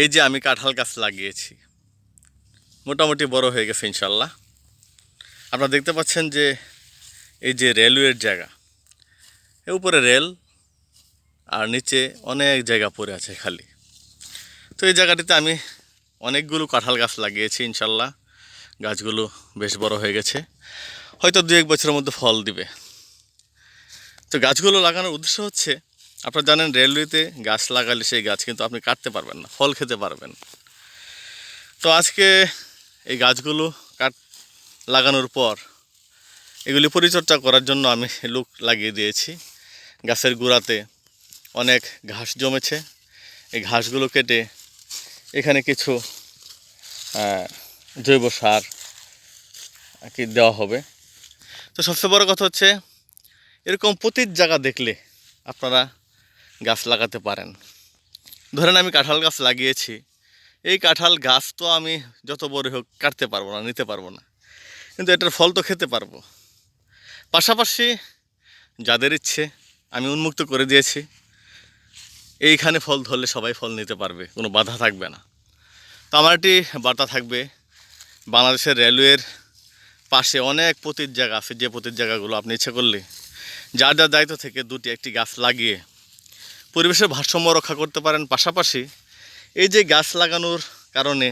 এই যে আমি কাঁঠাল গাছ লাগিয়েছি, মোটামুটি বড় হয়ে গেছে ইনশাল্লাহ। আপনারা দেখতে পাচ্ছেন যে এই যে রেলওয়ের জায়গা, এ উপরে রেল আর নিচে অনেক জায়গা পড়ে আছে খালি। তো এই জায়গাটিতে আমি অনেকগুলো কাঁঠাল গাছ লাগিয়েছি ইনশাল্লাহ। গাছগুলো বেশ বড় হয়ে গেছে, হয়তো দু এক বছরের মধ্যে ফল দিবে। তো গাছগুলো লাগানোর উদ্দেশ্য হচ্ছে আপনারা জানেন রেলওয়েতে গাছ লাগালে সেই গাছ কিন্তু আপনি কাটতে পারবেন না, ফল খেতে পারবেন। তো আজকে এই গাছগুলো কাট লাগানোর পর এগুলি পরিচর্যা করার জন্য আমি লুক লাগিয়ে দিয়েছি। গাছের গোড়াতে অনেক ঘাস জমেছে। এই ঘাসগুলো কেটে এখানে কিছু জৈব সার কি দেওয়া হবে। তো সবচেয়ে বড় কথা হচ্ছে, এরকম প্রতির জায়গা দেখলে আপনারা গাছ লাগাতে পারেন। ধরেন আমি কাঁঠাল গাছ লাগিয়েছি। এই কাঁঠাল গাছ তো আমি যত বড় হোক কাটতে পারব না, নিতে পারব না। কিন্তু এটার ফল তো খেতে পারব। পাশাপাশি যাদের ইচ্ছে, আমি উন্মুক্ত করে দিয়েছি। এইখানে ফল ধরলে সবাই ফল নিতে পারবে, কোনো বাধা থাকবে না। তো আমার একটি বার্তা থাকবে, বাংলাদেশের রেলওয়ের পাশে অনেক পতির জায়গা আছে, যে পতির জায়গাগুলো আপনি ইচ্ছে করলে। যার যার দায়িত্ব থেকে দুটি একটি গাছ লাগিয়ে পরিবেশের ভারসাম্য রক্ষা করতে পারেন। পাশাপাশি এই যে গাছ লাগানোর কারণে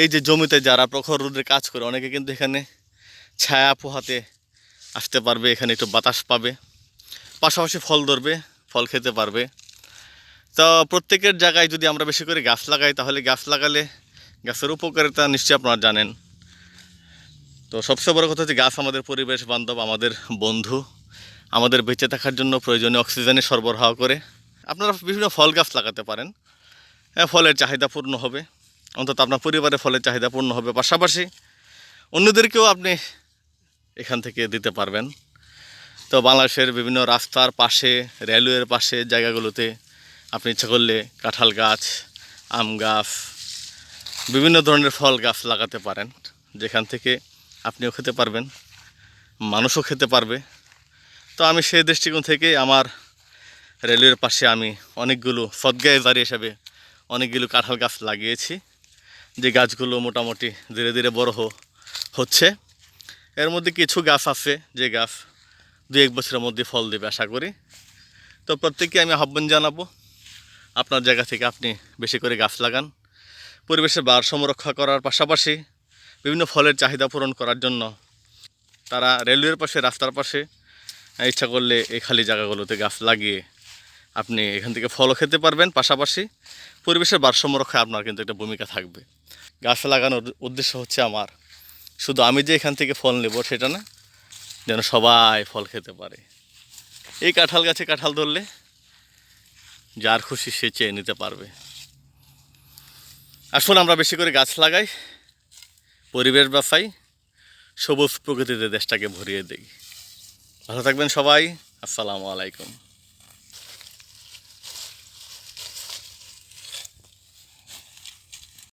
এই যে জমিতে যারা প্রখর রোদের কাজ করে, অনেকে কিন্তু এখানে ছায়া পোহাতে আসতে পারবে, এখানে একটু বাতাস পাবে। পাশাপাশি ফল ধরবে, ফল খেতে পারবে। তো প্রত্যেকের জায়গায় যদি আমরা বেশি করে গাছ লাগাই, তাহলে গাছ লাগালে গাছের উপকারিতা নিশ্চয়ই আপনারা জানেন। তো সবচেয়ে বড় কথা হচ্ছে গাছ আমাদের পরিবেশ বান্ধব, আমাদের বন্ধু, আমাদের বেঁচে থাকার জন্য প্রয়োজনীয় অক্সিজেনের সরবরাহ করে। আপনারা বিভিন্ন ফল গাছ লাগাতে পারেন। হ্যাঁ ফলের চাহিদা পূর্ণ হবে। অন্তত আপনার পরিবারের ফলের চাহিদা পূর্ণ হবে। পাশাপাশি অন্যদেরকেও আপনি এখান থেকে দিতে পারবেন। তো বাংলাদেশের বিভিন্ন রাস্তার পাশে, রেলওয়ের পাশে জায়গাগুলোতে আপনি ইচ্ছা করলে কাঁঠাল গাছ, আম গাছ, বিভিন্ন ধরনের ফল গাছ লাগাতে পারেন। যেখান থেকে আপনিও খেতে পারবেন, মানুষও খেতে পারবে। তো আমি সেই দৃষ্টিকোণ থেকে আমার রেলওয়ের পাশে আমি অনেকগুলো সদ্গায়জারি হিসাবে অনেকগুলো কাঁঠাল গাছ লাগিয়েছি। যে গাছগুলো মোটামুটি ধীরে ধীরে বড় হচ্ছে। এর মধ্যে কিছু গাছ আছে, যে গাছ দু এক বছরের মধ্যে ফল দেবে আশা করি। তো প্রত্যেককে আমি আহ্বান জানাব, আপনার জায়গা থেকে আপনি বেশি করে গাছ লাগান। পরিবেশের ভারসাম্য রক্ষা করার পাশাপাশি বিভিন্ন ফলের চাহিদা পূরণ করার জন্য তারা রেলওয়ের পাশে, রাস্তার পাশে, ইচ্ছা করলে এই খালি জায়গাগুলোতে গাছ লাগিয়ে আপনি এখান থেকে ফলও খেতে পারবেন, পাশাপাশি পরিবেশের ভারসাম্য রক্ষায় আপনার কিন্তু একটা ভূমিকা থাকবে। গাছ লাগানোর উদ্দেশ্য হচ্ছে আমার। শুধু আমি যে এখান থেকে ফল নেব সেটা না, যেন সবাই ফল খেতে পারে। এই কাঁঠাল গাছে কাঁঠাল ধরলে যার খুশি সে চেয়ে নিতে পারবে। আসলে আমরা বেশি করে গাছ লাগাই, পরিবেশ বাঁচাই সবুজ প্রকৃতিতে দেশটাকে ভরিয়ে দিই। ভালো থাকবেন সবাই, আসসালামু আলাইকুম।